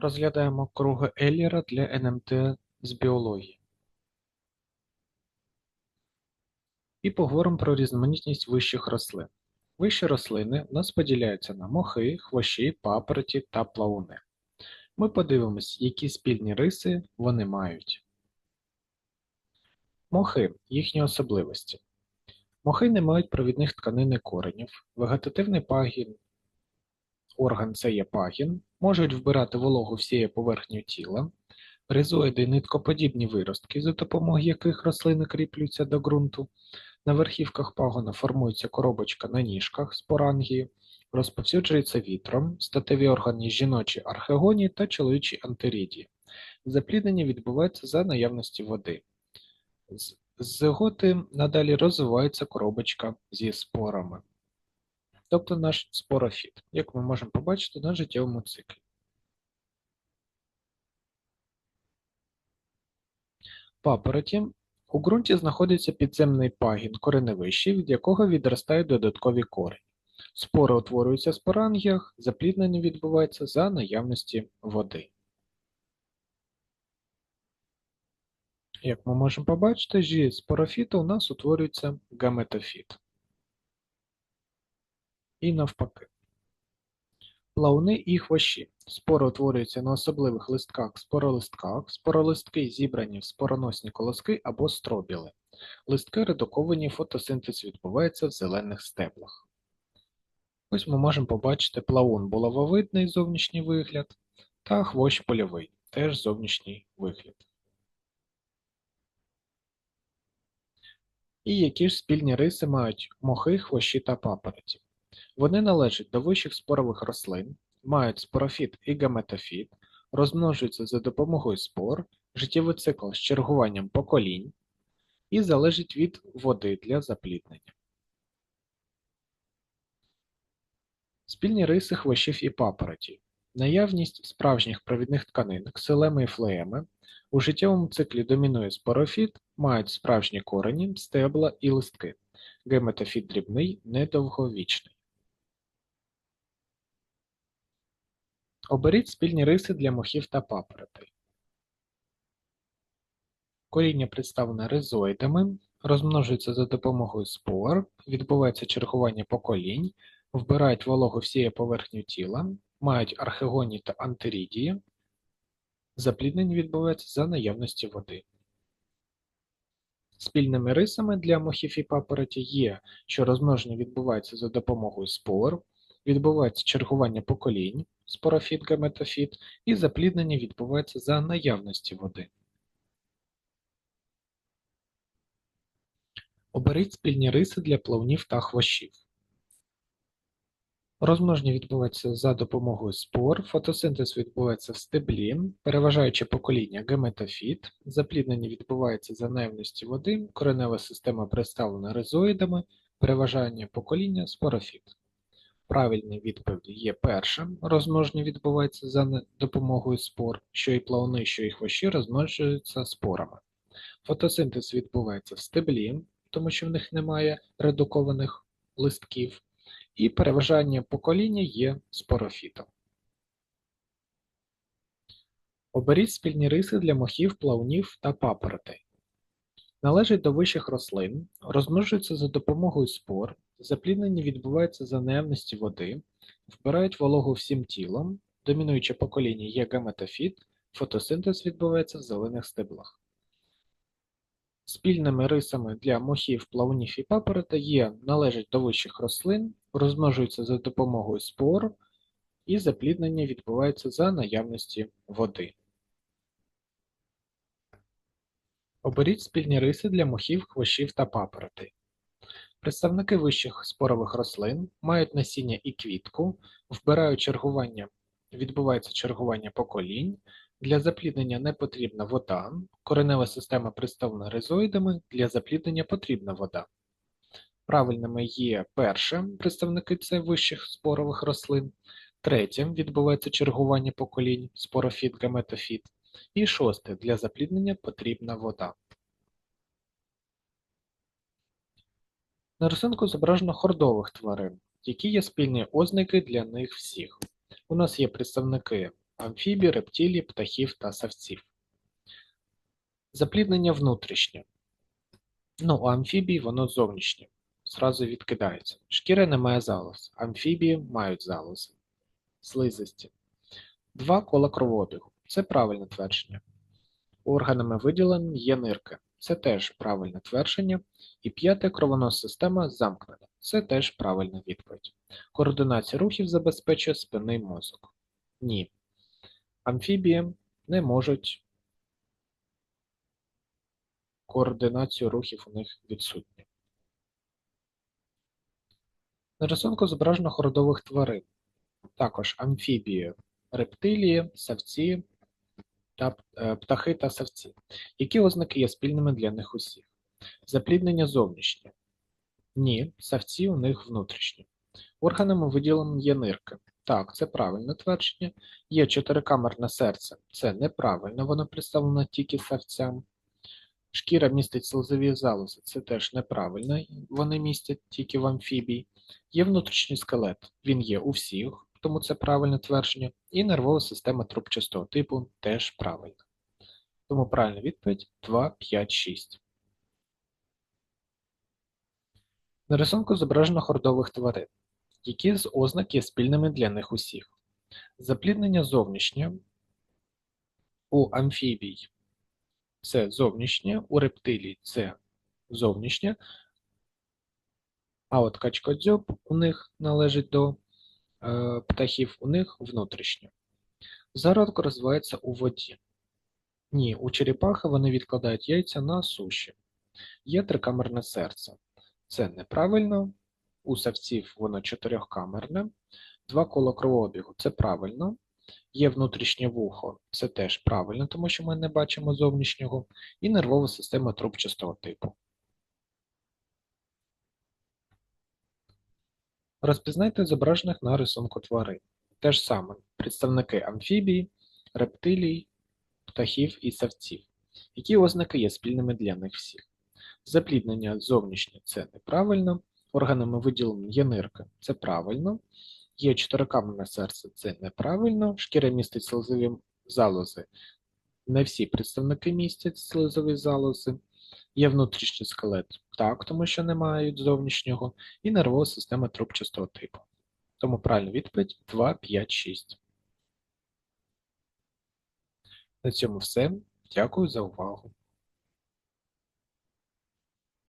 Розглядаємо круги Еллера для НМТ з біології. І поговоримо про різноманітність вищих рослин. Вищі рослини у нас поділяються на мохи, хвощі, папороті та плавуни. Ми подивимось, які спільні риси вони мають. Мохи – їхні особливості. Мохи не мають провідних тканин і коренів, вегетативний пагін, орган це є пагін, можуть вбирати вологу всією поверхнею тіла, ризоїди – ниткоподібні виростки, за допомогою яких рослини кріплюються до ґрунту, на верхівках пагона формується коробочка на ніжках спорангії, розповсюджується вітром, статеві органи жіночі архегонії та чоловічі антерідії. Запліднення відбувається за наявності води. З зиготи надалі розвивається коробочка зі спорами, тобто наш спорофіт, як ми можемо побачити на життєвому циклі. Папороті у ґрунті знаходиться підземний пагін кореневищий, від якого відростають додаткові корені. Спори утворюються в спорангіях, запліднення відбувається за наявності води. Як ми можемо побачити, зі спорофіту у нас утворюється гаметофіт. І навпаки. Плавни і хвощі. Спори утворюються на особливих листках споролистках, споролистки зібрані в спороносні колоски або стробіли. Листки редуковані, фотосинтез відбувається в зелених стеблах. Ось ми можемо побачити плавун булавовидний зовнішній вигляд та хвощ польовий, теж зовнішній вигляд. І які ж спільні риси мають мохи, хвощі та папороті? Вони належать до вищих спорових рослин, мають спорофіт і гаметофіт, розмножуються за допомогою спор, життєвий цикл з чергуванням поколінь і залежить від води для запліднення. Спільні риси хвощів і папороті. Наявність справжніх провідних тканин, ксилеми і флееми, у життєвому циклі домінує спорофіт, мають справжні корені, стебла і листки. Геметофіт дрібний, недовговічний. Оберіть спільні риси для мохів та папоротей. Коріння представлене ризоїдами, розмножується за допомогою спор, відбувається чергування поколінь, вбирають вологу всією поверхню тіла, мають архегонії та антерідії, запліднення відбувається за наявності води. Спільними рисами для мохів і папороті є, що розмноження відбувається за допомогою спор, відбувається чергування поколінь, спорофіт, гаметофіт, і запліднення відбувається за наявності води. Оберіть спільні риси для плавнів та хвощів. Розмноження відбувається за допомогою спор, фотосинтез відбувається в стеблі, переважаючи покоління геметофіт, запліднення відбувається за наявності води, коренева система представлена ризоїдами, переважання покоління спорофіт. Правильні відповіді є перша, розмноження відбувається за допомогою спор, що і плавни, що і хвощі розмножуються спорами. Фотосинтез відбувається в стеблі, тому що в них немає редукованих листків, і переважання покоління є спорофітом. Оберіть спільні риси для мохів, плавнів та папоротей. Належать до вищих рослин, розмножуються за допомогою спор, запліднення відбувається за наявності води, вбирають вологу всім тілом, домінуюче покоління є гаметофіт, фотосинтез відбувається в зелених стеблах. Спільними рисами для мохів, плавунів і папорота є належать до вищих рослин, розмножуються за допомогою спор, і запліднення відбувається за наявності води. Оберіть спільні риси для мохів, хвощів та папоротей. Представники вищих спорових рослин мають насіння і квітку, вбирають чергування, відбувається чергування поколінь, для запліднення не потрібна вода, коренева система представлена ризоїдами, для запліднення потрібна вода. Правильними є перше представники це вищих спорових рослин, третє відбувається чергування поколінь, спорофіт, гаметофіт, і шосте для запліднення потрібна вода. На рисунку зображено хордових тварин, які є спільні ознаки для них всіх. У нас є представники амфібій, рептилій, птахів та савців. Запліднення внутрішнє. Ну, у амфібій воно зовнішнє. Зразу відкидається. Шкіра не має залоз. Амфібії мають залози. Слизисті. Два кола кровообігу. Це правильне твердження. Органами виділення є нирки. Це теж правильне твердження. І п'яте кровоносна система замкнена. Це теж правильна відповідь. Координацію рухів забезпечує спинний мозок. Ні. Амфібії не можуть. Координацію рухів у них відсутня. На рисунку зображено хордових тварин. Також амфібії, рептилії, савці та е, птахи та савці. Які ознаки є спільними для них усіх? Запліднення зовнішнє. Ні, савці у них внутрішні. Органами виділені є нирки. Так, це правильне твердження. Є чотирикамерне серце. Це неправильно, воно представлено тільки савцям. Шкіра містить слизові залози. Це теж неправильно, вони містять тільки в амфібії. Є внутрішній скелет. Він є у всіх, тому це правильне твердження. І нервова система трубчастого типу теж правильна. Тому правильна відповідь 2, 5, 6. На рисунку зображено хордових тварин. Які з ознак є спільними для них усіх? Запліднення зовнішнє у амфібій це зовнішнє, у рептилій це зовнішнє, а от качкодзьоб у них належить до птахів, у них внутрішнє. Зародок розвивається у воді. Ні, у черепахи вони відкладають яйця на суші. Є трикамерне серце. Це неправильно. У савців воно чотирьохкамерне. Два кола кровообігу це правильно. Є внутрішнє вухо, це теж правильно, тому що ми не бачимо зовнішнього, і нервова система трубчастого типу. Розпізнайте зображених на рисунку тварин. Те ж саме представники амфібій, рептилій, птахів і савців. Які ознаки є спільними для них всіх? Запліднення зовнішнє це неправильно, органами виділення є нирки це правильно. Є чотирикамерне серце, це неправильно. Шкіра містить слизові залози. Не всі представники містять слизові залози. Є внутрішній скелет, так, тому що не мають зовнішнього, і нервова система трубчастого типу. Тому правильна відповідь 2, 5, 6. На цьому все. Дякую за увагу.